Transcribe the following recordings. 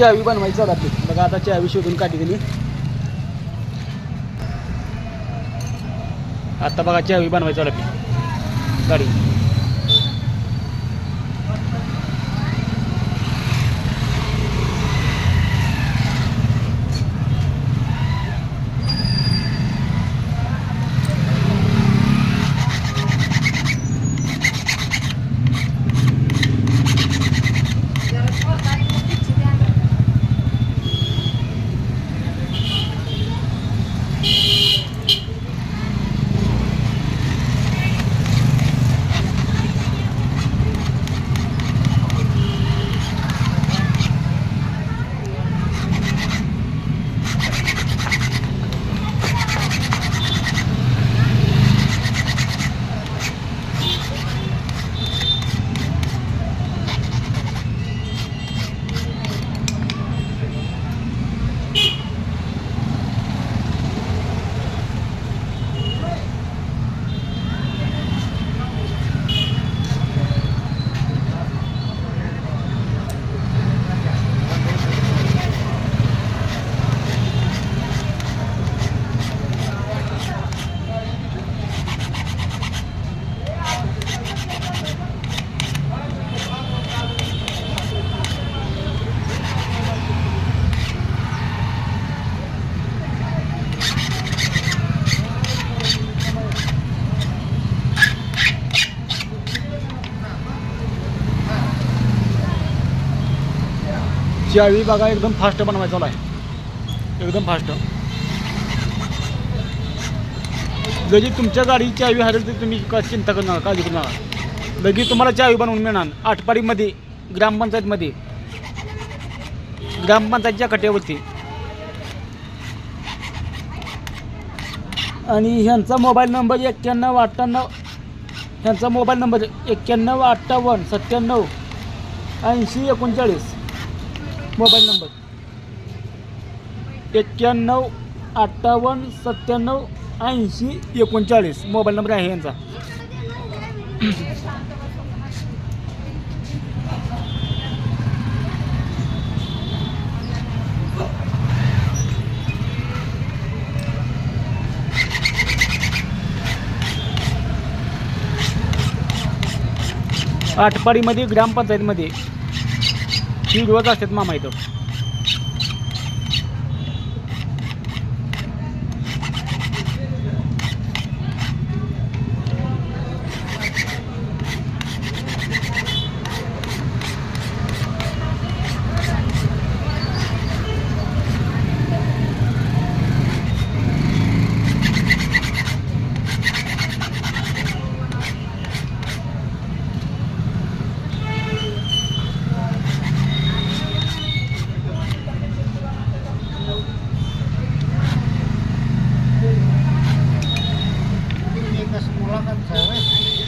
चावी बनवायची राहते बघा आता चावी शोधून काढली दिली. आता बघा चावी बनवायची राहते गाडी. चावी बघा एकदम फास्ट बनवायचा आहे एकदम फास्ट जरी तुमच्या गाडीची चावी हरेल तर तुम्ही का चिंता करू नका काळजी करू नका लगेच तुम्हाला चावी बनवून मिळणार आटपाडीमध्ये ग्रामपंचायतमध्ये. ग्रामपंचायतच्या कट्यावरती. आणि ह्यांचा मोबाईल नंबर एक्क्याण्णव अठ्ठ्याण्णव ह्यांचा मोबाईल नंबर एक्क्याण्णव अठ्ठावन्न सत्त्याण्णव ऐंशी एकोणचाळीस. Mobile number. एक्क्याण्णव अठ्ठावन्न सत्त्याण्णव ऐंशी एकोणचाळीस. मोबाईल नंबर आहे यांचा. आटपाडीमध्ये ग्रामपंचायतमध्ये ही दिवस असतात मामा इथं.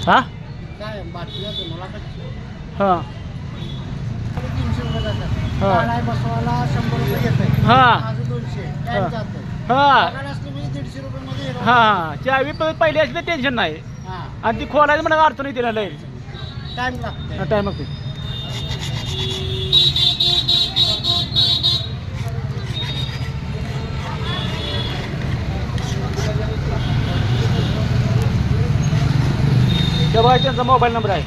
हा? काय हां. तीनशे रुपये जातात. हा. काढाय बसवायला शंभर रुपये हा. माझं दोनशे. हा. जातं हां. पगार असले म्हणजे दीडशे रुपये मध्ये येणार. हां. चावी प- पहिली असली टेन्शन नाही. हा. आणि ती खोलायचं म्हणा अडचण येते ना लय. टाइम लागतंय. लागते तेव्हा त्यांचा मोबाईल नंबर आहे.